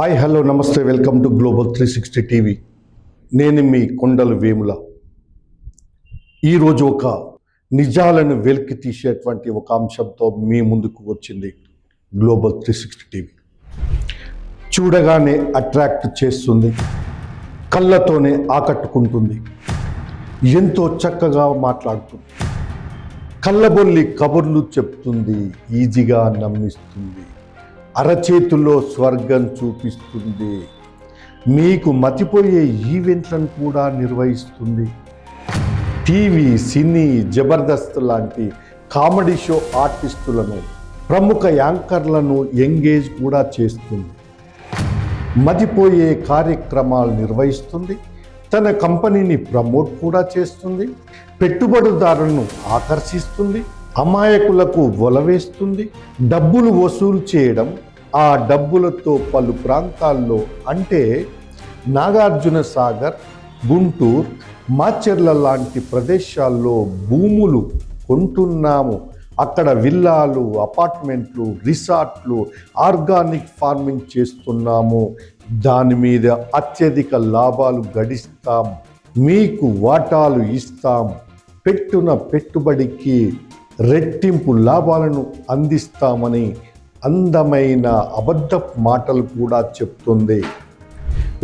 Hi hello నమస్తే welcome to global three sixty TV. నేను మీ కొండలు వేముల. ఈరోజు ఒక నిజాలను వెలికి తీసేటువంటి ఒక అంశంతో మీ ముందుకు వచ్చింది గ్లోబల్ త్రీ సిక్స్టీ టీవీ. చూడగానే అట్రాక్ట్ చేస్తుంది కళ్ళతోనే ఆకట్టుకుంటుంది ఎంతో చక్కగా మాట్లాడుతుంది కళ్ళబొల్లి కబుర్లు చెప్తుంది ఈజీగా నమ్మిస్తుంది. అరచేతుల్లో స్వర్గం చూపిస్తుంది. మీకు మతిపోయే ఈవెంట్లను కూడా నిర్వహిస్తుంది. టీవీ సినీ జబర్దస్త్ లాంటి కామెడీ షో ఆర్టిస్టులను ప్రముఖ యాంకర్లను ఎంగేజ్ కూడా చేస్తుంది. మతిపోయే కార్యక్రమాలు నిర్వహిస్తుంది. తన కంపెనీని ప్రమోట్ కూడా చేస్తుంది. పెట్టుబడిదారులను ఆకర్షిస్తుంది. అమాయకులకు వలవేస్తుంది డబ్బులు వసూలు చేయడం ఆ డబ్బులతో పలు ప్రాంతాల్లో అంటే నాగార్జున సాగర్ గుంటూరు మాచెర్ల లాంటి ప్రదేశాల్లో భూములు కొంటున్నాము. అక్కడ విల్లాలు అపార్ట్మెంట్లు రిసార్ట్లు ఆర్గానిక్ ఫార్మింగ్ చేస్తున్నాము. దాని మీద అత్యధిక లాభాలు గడిస్తాం. మీకు వాటాలు ఇస్తాం. పెట్టున పెట్టుబడికి రెట్టింపు లాభాలను అందిస్తామని అందమైన అబద్ధ మాటలు కూడా చెప్తుంది.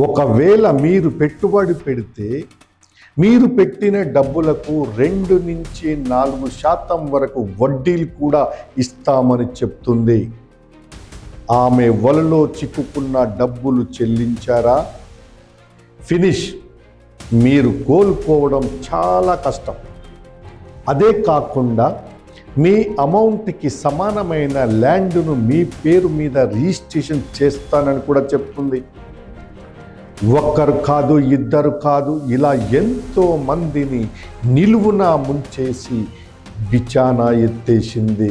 ఒకవేళ మీరు పెట్టుబడి పెడితే మీరు పెట్టిన డబ్బులకు రెండు నుంచి నాలుగు శాతం వరకు వడ్డీలు కూడా ఇస్తామని చెప్తుంది. ఆమె వలలో చిక్కుకున్న డబ్బులు చెల్లించారా? ఫినిష్. మీరు కోల్పోవడం చాలా కష్టం. అదే కాకుండా మీ అమౌంట్కి సమానమైన ల్యాండ్ను మీ పేరు మీద రిజిస్ట్రేషన్ చేస్తానని కూడా చెప్తుంది. ఒక్కరు కాదు ఇద్దరు కాదు ఇలా ఎంతో మందిని నిలువున ముంచేసి బిచానా ఎత్తేసింది.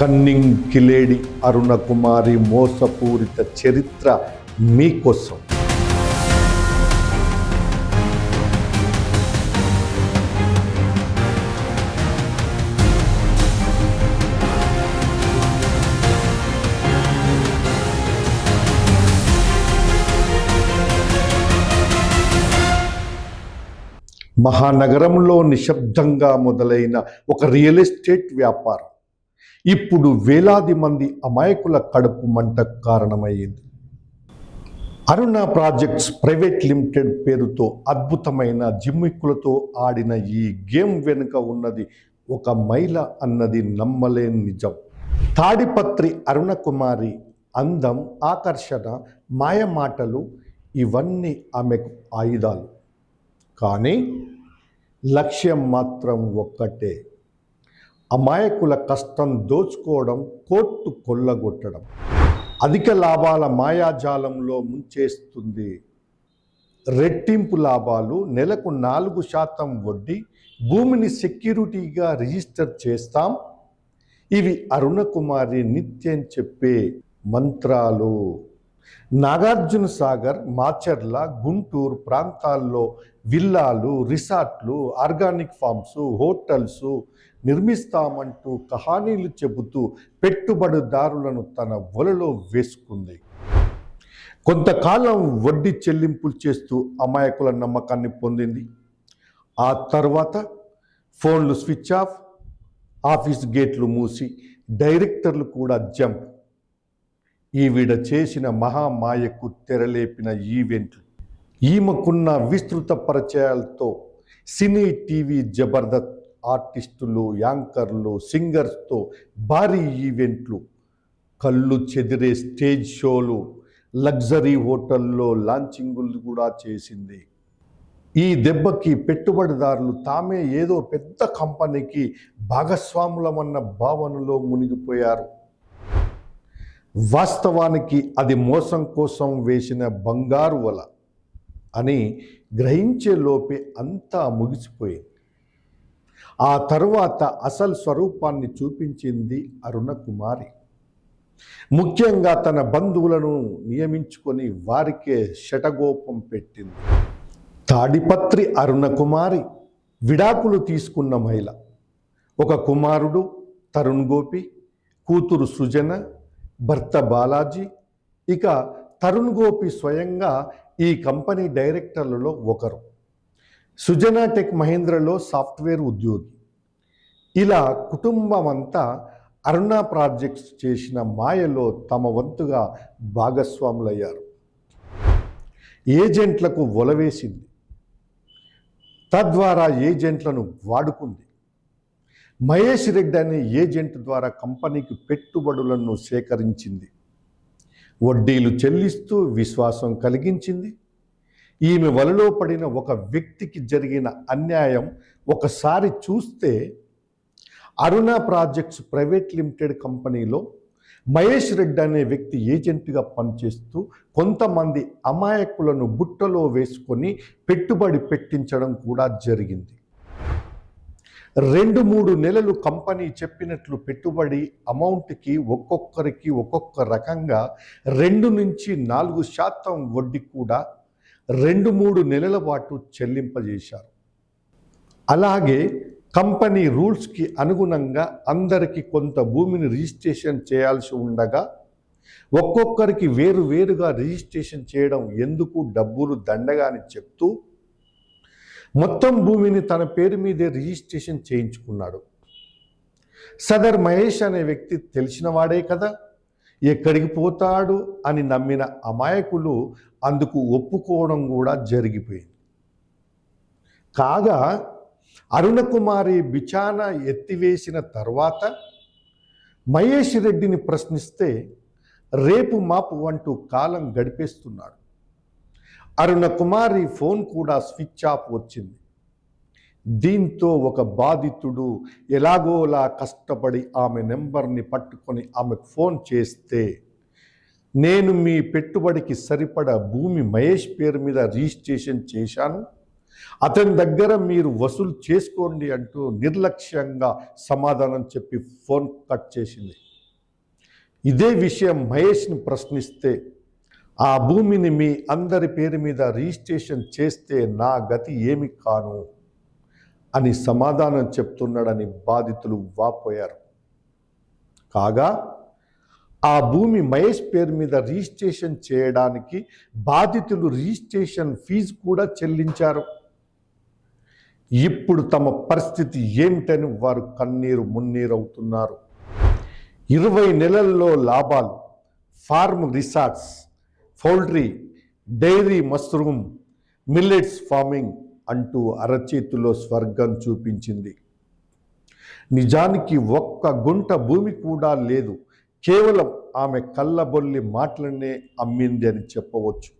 కన్నింగ్ కిలేడి అరుణకుమారి మోసపూరిత చరిత్ర మీకోసం. మహానగరంలో నిశ్శబ్దంగా మొదలైన ఒక రియల్ ఎస్టేట్ వ్యాపారం. ఇప్పుడు వేలాది మంది అమాయకుల కడుపు మంట కారణమయ్యింది అరుణ ప్రాజెక్ట్స్ ప్రైవేట్ లిమిటెడ్ పేరుతో అద్భుతమైన జిమ్మిక్కులతో ఆడిన ఈ గేమ్ వెనుక ఉన్నది ఒక మైల అన్నది నమ్మలేని నిజం. తాడిపత్రి అరుణ కుమారి అందం ఆకర్షణ మాయమాటలు ఇవన్నీ ఆమెకు ఆయుధాలు. కానీ లక్ష్యం మాత్రం ఒక్కటే. అమాయకుల కష్టం దోచుకోవడం కోర్టు కొల్లగొట్టడం. అధిక లాభాల మాయాజాలంలో ముంచేస్తుంది. రెట్టింపు లాభాలు నెలకు నాలుగు శాతం వడ్డీ భూమిని సెక్యూరిటీగా రిజిస్టర్ చేస్తాం. ఇవి అరుణకుమారి నిత్యం చెప్పే మంత్రాలు. నాగార్జున సాగర్ మాచర్ల గుంటూరు ప్రాంతాల్లో విల్లాలు రిసార్ట్లు ఆర్గానిక్ ఫార్మ్స్ హోటల్స్ నిర్మిస్తామంటూ కహానీలు చెబుతూ పెట్టుబడిదారులను తన వలలో వేసుకుంది. కొంతకాలం వడ్డీ చెల్లింపులు చేస్తూ అమాయకుల నమ్మకాన్ని పొందింది. ఆ తర్వాత ఫోన్లు స్విచ్ ఆఫ్ ఆఫీస్ గేట్లు మూసి డైరెక్టర్లు కూడా జంప్. ఈవిడ చేసిన మహామాయకు తెరలేపిన ఈవెంట్లు ఈమెకున్న విస్తృత పరిచయాలతో సినీ టీవీ జబర్దస్త్ ఆర్టిస్టులు యాంకర్లు సింగర్స్తో భారీ ఈవెంట్లు కళ్ళు చెదిరే స్టేజ్ షోలు లగ్జరీ హోటల్లో లాంచింగులు కూడా చేసింది. ఈ దెబ్బకి పెట్టుబడిదారులు తామే ఏదో పెద్ద కంపెనీకి భాగస్వాములమన్న భావనలో మునిగిపోయారు. వాస్తవానికి అది మోసం కోసం వేసిన బంగారు వల. అని గ్రహించే లోపే అంతా ముగిసిపోయింది. ఆ తరువాత అసలు స్వరూపాన్ని చూపించింది అరుణ కుమారి. ముఖ్యంగా తన బంధువులను నియమించుకొని వారికే శటగోపం పెట్టింది. తాడిపత్రి అరుణ కుమారి విడాకులు తీసుకున్న మహిళ. ఒక కుమారుడు తరుణ్ గోపి కూతురు సృజన భర్త బాలాజీ. ఇక తరుణ్ గోపి స్వయంగా ఈ కంపెనీ డైరెక్టర్లలో ఒకరు. సుజనా టెక్ మహేంద్రలో సాఫ్ట్వేర్ ఉద్యోగి. ఇలా కుటుంబం అంతా అరుణ ప్రాజెక్ట్స్ చేసిన మాయలో తమ వంతుగా భాగస్వాములయ్యారు. ఏజెంట్లకు ఒలవేసింది. తద్వారా ఏజెంట్లను వాడుకుంది. మహేష్ రెడ్డి అనే ఏజెంట్ ద్వారా కంపెనీకి పెట్టుబడులను సేకరించింది. వడ్డీలు చెల్లిస్తూ విశ్వాసం కలిగించింది. ఈమె వలలో పడిన ఒక వ్యక్తికి జరిగిన అన్యాయం ఒకసారి చూస్తే అరుణ ప్రాజెక్ట్స్ ప్రైవేట్ లిమిటెడ్ కంపెనీలో మహేష్ రెడ్డి అనే వ్యక్తి ఏజెంట్గా పనిచేస్తూ కొంతమంది అమాయకులను బుట్టలో వేసుకొని పెట్టుబడి పెట్టించడం కూడా జరిగింది. రెండు మూడు నెలలు కంపెనీ చెప్పినట్లు పెట్టుబడి అమౌంట్కి ఒక్కొక్కరికి ఒక్కొక్క రకంగా రెండు నుంచి నాలుగు శాతం వడ్డీ కూడా రెండు మూడు నెలల పాటు చెల్లింపజేశారు. అలాగే కంపెనీ రూల్స్కి అనుగుణంగా అందరికీ కొంత భూమిని రిజిస్ట్రేషన్ చేయాల్సి ఉండగా ఒక్కొక్కరికి వేరు వేరుగా రిజిస్ట్రేషన్ చేయడం ఎందుకు డబ్బులు దండగా అని చెప్తూ మొత్తం భూమిని తన పేరు మీదే రిజిస్ట్రేషన్ చేయించుకున్నాడు. సదర్ మహేష్ అనే వ్యక్తి తెలిసిన వాడే కదా? ఎక్కడికి పోతాడు అని నమ్మిన అమాయకులు అందుకు ఒప్పుకోవడం కూడా జరిగిపోయింది. కాగా అరుణకుమారి బిచాన ఎత్తివేసిన తర్వాత మహేష్ రెడ్డిని ప్రశ్నిస్తే రేపు మాపు అంటూ కాలం గడిపేస్తున్నాడు. అరుణ కుమారి ఫోన్ కూడా స్విచ్ ఆఫ్ వచ్చింది. దీంతో ఒక బాధితుడు ఎలాగోలా కష్టపడి ఆమె నెంబర్ని పట్టుకొని ఆమెకు ఫోన్ చేస్తే నేను మీ పెట్టుబడికి సరిపడ భూమి మహేష్ పేరు మీద రిజిస్ట్రేషన్ చేశాను. అతని దగ్గర మీరు వసూలు చేసుకోండి అంటూ నిర్లక్ష్యంగా సమాధానం చెప్పి ఫోన్ కట్ చేసింది. ఇదే విషయం మహేష్ని ప్రశ్నిస్తే ఆ భూమిని మీ అందరి పేరు మీద రిజిస్ట్రేషన్ చేస్తే నా గతి ఏమి కాను? అని సమాధానం చెప్తున్నాడని బాధితులు వాపోయారు. కాగా ఆ భూమి మహేష్ పేరు మీద రిజిస్ట్రేషన్ చేయడానికి బాధితులు రిజిస్ట్రేషన్ ఫీజు కూడా చెల్లించారు. ఇప్పుడు తమ పరిస్థితి ఏమిటని వారు కన్నీరు మున్నీరు అవుతున్నారు ఇరవై నెలల్లో లాభాలు farm resorts poultry dairy mushroom millets farming అంటూ అరచేతిలో స్వర్గం చూపించింది. నిజానికి ఒక్క గుంట భూమి కూడా లేదు. కేవలం ఆమె కళ్ళబొల్లి మాటలనే అమ్మింది అని చెప్పవచ్చు.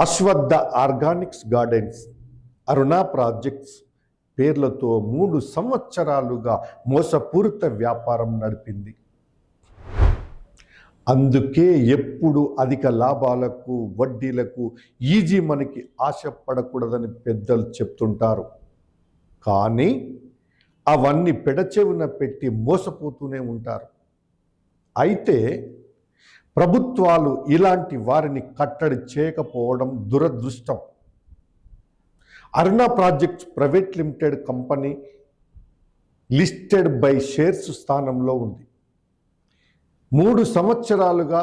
Ashwaddha organics gardens Aruna projects పేర్లతో మూడు సంవత్సరాలుగా మోసపూరిత వ్యాపారం నడిపింది. అందుకే ఎప్పుడు అధిక లాభాలకు వడ్డీలకు ఈజీ మనకి ఆశపడకూడదని పెద్దలు చెప్తుంటారు. కానీ అవన్నీ పెడచెవిన పెట్టి మోసపోతూనే ఉంటారు. అయితే ప్రభుత్వాలు ఇలాంటి వారిని కట్టడి చేయకపోవడం దురదృష్టం. Aruna projects private limited company listed by shares స్థానంలో ఉంది. మూడు సంవత్సరాలుగా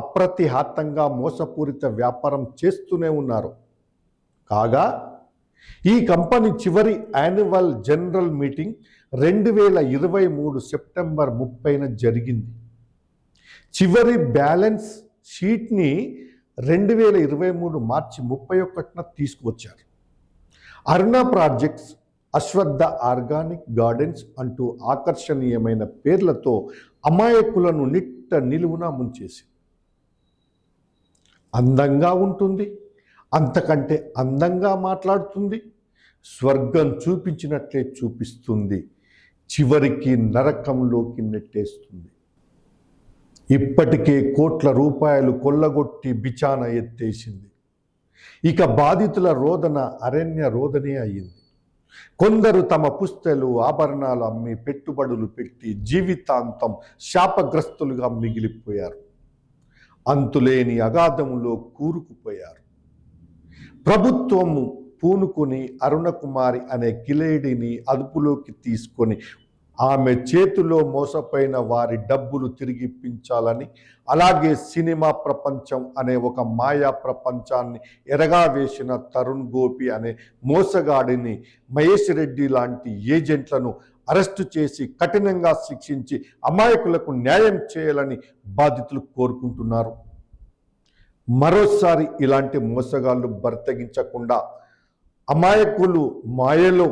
అప్రతిహాతంగా మోసపూరిత వ్యాపారం చేస్తూనే ఉన్నారు. కాగా ఈ కంపెనీ చివరి యాన్యువల్ జనరల్ మీటింగ్ రెండు వేల ఇరవై మూడు సెప్టెంబర్ ముప్పైన జరిగింది. చివరి బ్యాలెన్స్ షీట్ని రెండు వేల ఇరవై మూడు మార్చి ముప్పై ఒకటిన తీసుకువచ్చారు. Aruna projects Ashwaddha organic gardens అంటూ ఆకర్షణీయమైన పేర్లతో అమాయకులను నిట్ట నిలువున ముంచేసి అందంగా ఉంటుంది అంతకంటే అందంగా మాట్లాడుతుంది స్వర్గం చూపించినట్లే చూపిస్తుంది చివరికి నరకంలోకి నెట్టేస్తుంది. ఇప్పటికే కోట్ల రూపాయలు కొల్లగొట్టి బిచాన ఎత్తేసింది. ఇక బాధితుల రోదన అరణ్య రోదనే అయ్యింది. కొందరు తమ పుస్తలు ఆభరణాలు అమ్మి పెట్టుబడులు పెట్టి జీవితాంతం శాపగ్రస్తులుగా మిగిలిపోయారు. అంతులేని అగాధములో కూరుకుపోయారు. ప్రభుత్వము పూనుకొని అరుణకుమారి అనే కిలేడిని అదుపులోకి తీసుకొని ఆమె చేతిలో మోసపోయిన వారి డబ్బులు తిరిగిప్పించాలని అలాగే సినిమా ప్రపంచం అనే ఒక మాయా ప్రపంచాన్ని ఎరగా వేసిన తరుణ్ గోపి అనే మోసగాడిని మహేష్ రెడ్డి లాంటి ఏజెంట్లను అరెస్టు చేసి కఠినంగా శిక్షించి అమాయకులకు న్యాయం చేయాలని బాధితులు కోరుకుంటున్నారు. మరోసారి ఇలాంటి మోసగాళ్ళు బర్తగించకుండా అమాయకులు మాయలో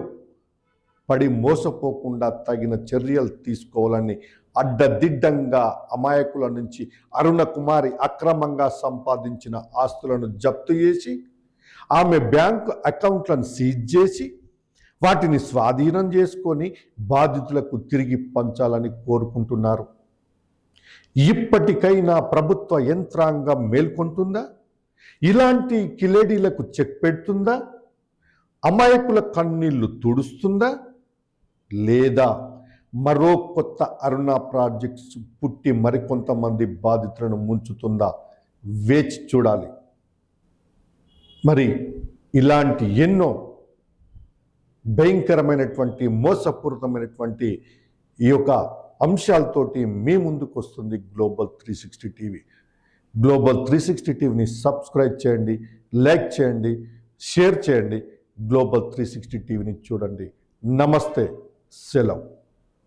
పడి మోసపోకుండా తగిన చర్యలు తీసుకోవాలని అడ్డదిడ్డంగా అమాయకుల నుంచి అరుణ కుమారి అక్రమంగా సంపాదించిన ఆస్తులను జప్తు చేసి ఆమె బ్యాంకు అకౌంట్లను సీజ్ చేసి వాటిని స్వాధీనం చేసుకొని బాధితులకు తిరిగి పంచాలని కోరుకుంటున్నారు. ఇప్పటికైనా ప్రభుత్వ యంత్రాంగం మేల్కొంటుందా? ఇలాంటి కిలేడీలకు చెక్ పెడుతుందా? అమాయకుల కన్నీళ్ళు తుడుస్తుందా? లేదా మరో కొత్త అరుణ ప్రాజెక్ట్స్ పుట్టి మరికొంతమంది బాధితులను ముంచుతుందా? వేచి చూడాలి. మరి ఇలాంటి ఎన్నో భయంకరమైనటువంటి మోసపూరితమైనటువంటి ఈ యొక్క అంశాలతోటి మీ ముందుకు వస్తుంది global three sixty TV global three sixty టీవీని సబ్స్క్రైబ్ చేయండి లైక్ చేయండి షేర్ చేయండి. గ్లోబల్ త్రీ సిక్స్టీ టీవీని చూడండి. నమస్తే. Shalom.